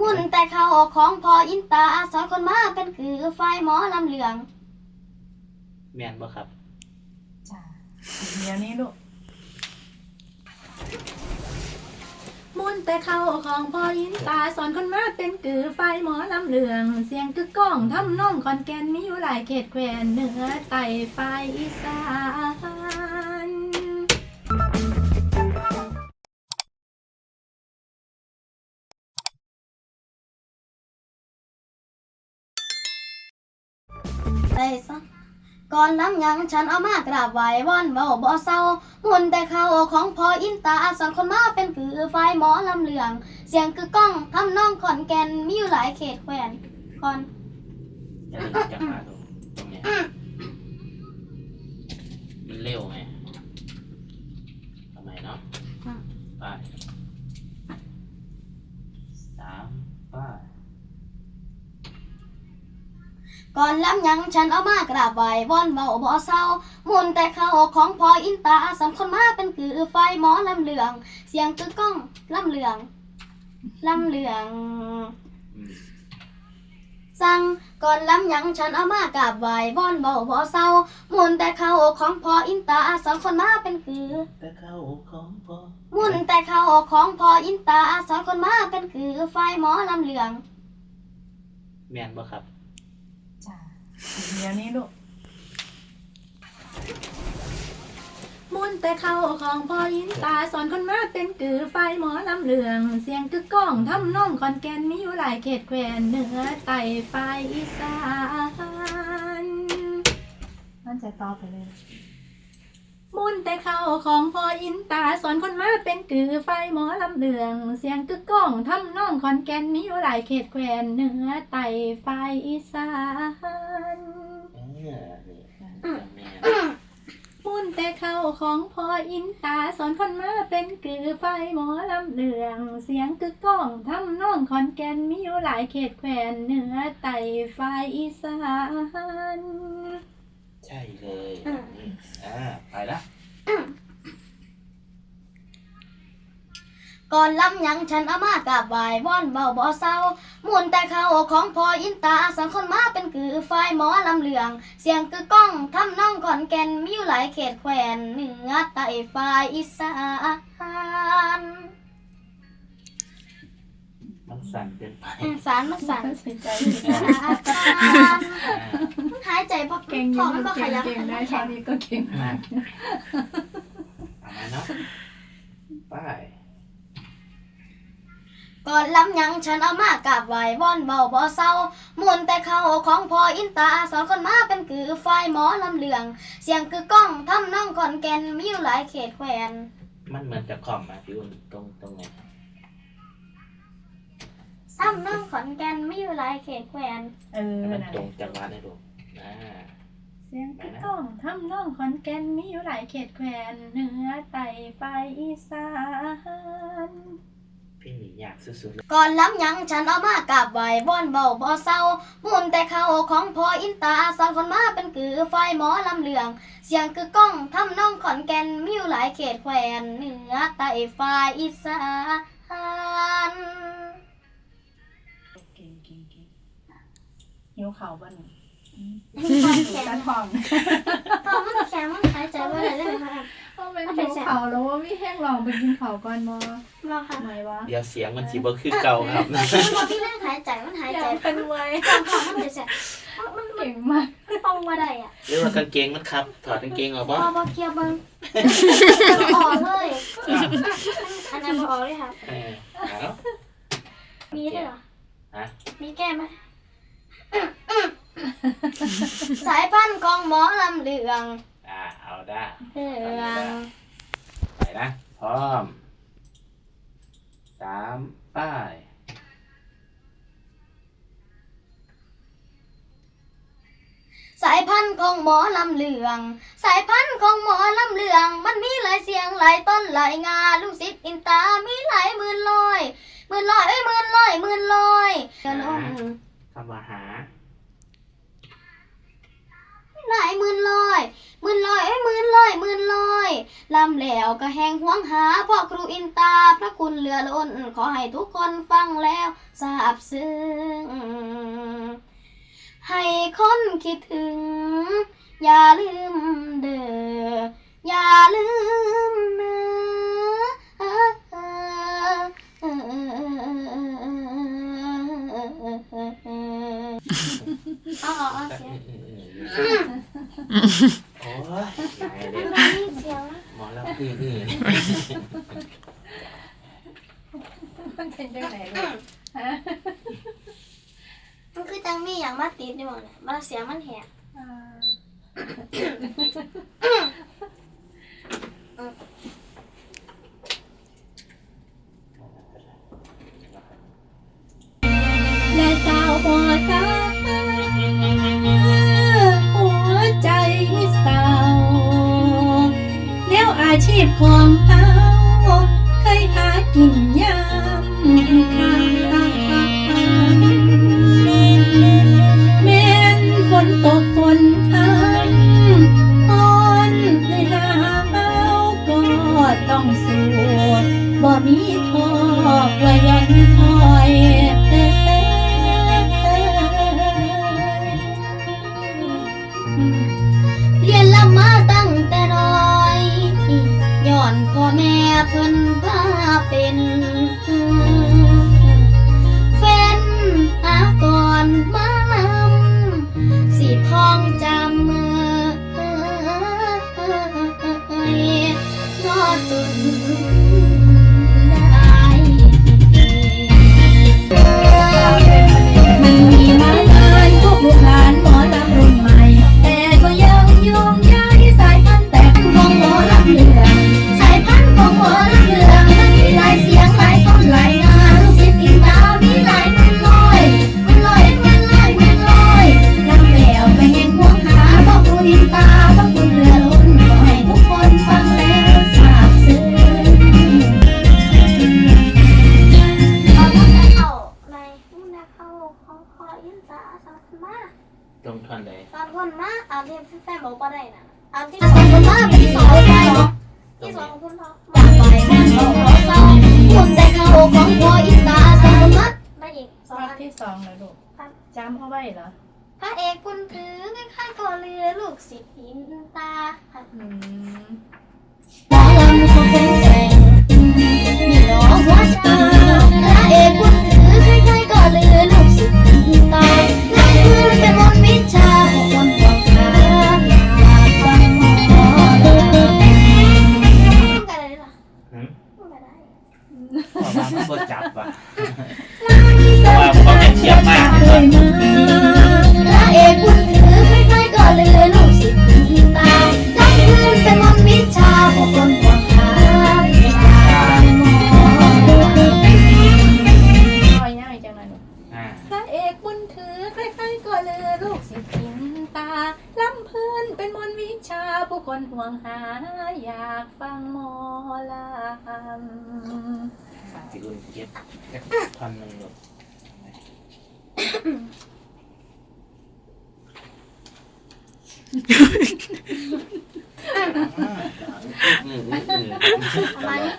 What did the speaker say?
มุ่นแต่เขาของพออินตาสอนคนมาเป็นคือไฟหมอลำเหลือง แม่นบ่ครับจ้าเดี๋ยวนี้ลูกมุนแต่เขาของพ่อยินตาสอนคนมาเป็นกือไฟหมอลำเหลือง เสียงกึกก้องทำน้องคอนแกนมีอยู่หลายเขตแควนเหนือไต่ไฟอีสาน ไปซะก่อนน้ำยังฉันเอามากราบไหว้วอนเบาบ่เศร้ามุนแต่เขาของพออินตาสอนคนมาเป็นคือไฟหมอลำเหลือง เสียงคือก้องทำน้องขอนแก่นมีอยู่หลายเขตแขวนก่อน จะได้จับมาตรงตรงเนี้ยมันเร็วไงทำไมเนาะไปสามไป้า ก่อนล้ำยังฉันเอามากราบไหว้วอนเบาบ่เศร้า มุ่นแต่เขาของพออินตาสอนคนมาเป็นคือไฟหมอลำเหลือง เสียงคือก้องลำเหลืองลำเหลืองอืมสั่งก่อนล้ำยังฉันเอามากราบไหว้วอนเบาบ่เศร้า มุ่นแต่เขาของพออินตาสอนคนมาเป็นคือแต่เข้าของพอมุ่นแต่เขาของพออินตาสอนคนมาเป็นคือไฟหมอลำเหลือง แม่นบ่ครับจ้า เดี๋ยวนี้ลูกมุนแต่เขาของพ่อยินตาสอนคนมาเป็นกือไฟหมอลำเหลือง เสียงกึกก้องทำน้องคอนแกนมีอยู่หลายเขตแควนเหนือไต่ไฟอีสานมันจะต่อไปเลย มุนแต่เขาของพ่ออินตาสอนคนมาเป็นกือไฟหมอลำเหลือง เสียงกึกก้องทำน้องคอนแกนมีอยู่หลายเขตแควนเหนือไต่ไฟอีสานเออนี่แม่นมุนแต่เขาของพ่ออินตาสอนคนมาเป็นกือไฟหมอลำเหลือง เสียงกึกก้องทำน้องคอนแกนมีอยู่หลายเขตแควนเหนือไต่ไฟอีสาน ใช่เลยนี่อ่าไปละก่อนล้ำยังฉันเอามากราบไหว้วอนเบาบ่เศร้ามุ่นแต่เขาของพออินตาสอนคนมาเป็นคือไฟหมอลำเหลือง เสียงคือก้องทำน้องขอนแก่นมีอยู่หลายเขตแควนเหนือใต้ไฟอีสาน มันสั่นเกินไปอืมสารมันสั่นสนใจสารหายใจพอเก่งอท้ยู่องมันบ่ขเก่งยับเก่งได้ตอนนี้ก็เก่งมากเอามาเนาะไปก่อนล้ำยังฉันเอามากราบไหว้วอนเบาบ่เศร้ามุ่นแต่เขาของพออินตาสอนคนมาเป็นคือไฟหมอลำเหลือง เสียงคือก้องทำน้องขอนแก่นมีอยู่หลายเขตแควนมันเหมือนจะคอมมาพี่อุ่นตรงตรงไหน ทำน้องขอนแก่นมีอยู่หลายเขตแควนเออให้มันนั่นตแหรละงจังหวะได้ดูอ่าเสียงกึกก้องทำน้องคอนแกนมีอยู่หลายเขตแควนเหนือไต่ไฟอีสานพี่หนีอยากสุดๆเลยก่อนล้ำยังฉันเอามากราบไหว้วอนเบาบ่เศร้ามุ่นแต่เขาของพออินตาสอนคนมาเป็นคือไฟหมอลำเหลืองเสียงคือก้องทำน้องขอนแก่นมีอยู่หลายเขตแควนเหนือใต้ไฟอีสาน หิวเข่าบ้านหนูความแข็งตาทองตอนมันแข็งมันหายใจว่าอะไรได้ไหมคะต้องเป็นหิวเข่าแล้วว่าพี่แห้งลองไปกินเข่าก่อนมอมาค่ะไหมวะเดี๋ยวเสียงมันสีบ่คือเก่าครับ มันพอพี่เล่นหายใจมันหายอใจยากเป็นไว้ตอนของมันเลยเสียมันมันเก่งมากมันปองมาได้อะหรือว่ากางเกงมันครับ ถอดกางเกงออกพบ่อพอเคลียร์เบิ้งออกเลยอันนั้นพอออกเลยค่ะ เออเอามีด้วยเหรอฮะมีแก้ไหม สายพันธุ์ของหมอลำเหลืองอ่าเอาได้เหลืองไปนะพร้อมสามป้ายสายพันธุ์ของหมอลำเหลือง สายพันธุ์ของหมอลำเหลือง มันมีหลายเสียงหลายต้นหลายงาลูกศิษย์อินตามีหลายหมื่นลอยหมื่นลอยเอ้ยหมื่นลอยหมื่นลอยเดี๋ยวลงคำว่าหาหลายหมื่นลอยหมื่นลอยเอ้หมื่นลอยหมื่นลอยลำแล้วก็แหงหวงหาพ่อครูอินตา พระคุณเหลือล้น ขอให้ทุกคนฟังแล้วทราบซึ้งให้คนคิดถึง อย่าลืมเด้ออย่าลืมนะ เอาเอาเอาเสียงโอ้ยตายเลยมันมีเสียงหมอแล้วอืออือมันเป็นจังไหนลูกฮะมันคือจังมีอย่างมาติดอยู่เนี่ยมันเสียงมันแหบอ่า อนพ่อแม่เพิ่นพาเป็นแฟนหาก่อนมาลำสีทองจำมือนอจน ตรงท่อนใดสองคนมาอ่านที่แฟนบอกว่าได้นะอ่านที่สองคนมาเป็นที่สองไปเนาะที่สองของคุณพ่ออยากไปแม่เขาขอเศร้าคุณแต่เขาของพ่ออินตาสองมัดไม่อีกสองรอบอันที่สองเลยลูกจำเอาไว้เหรอพระเอกคุณถือไม่ค่ายก่อเรือลูกศิษย์อินตาอืมหมอลำเขาเป็นแกร่งมีน้องหัวใจพระเอกคุณ ลือลูกศิษย์กินตาลำพื้นเป็นมนต์วิชาผู้คนห่วงหา อยากฟังหมอลำสิอุ่นเก็บท่อนหนึงลูกอืมอืมอืมประมาณนี้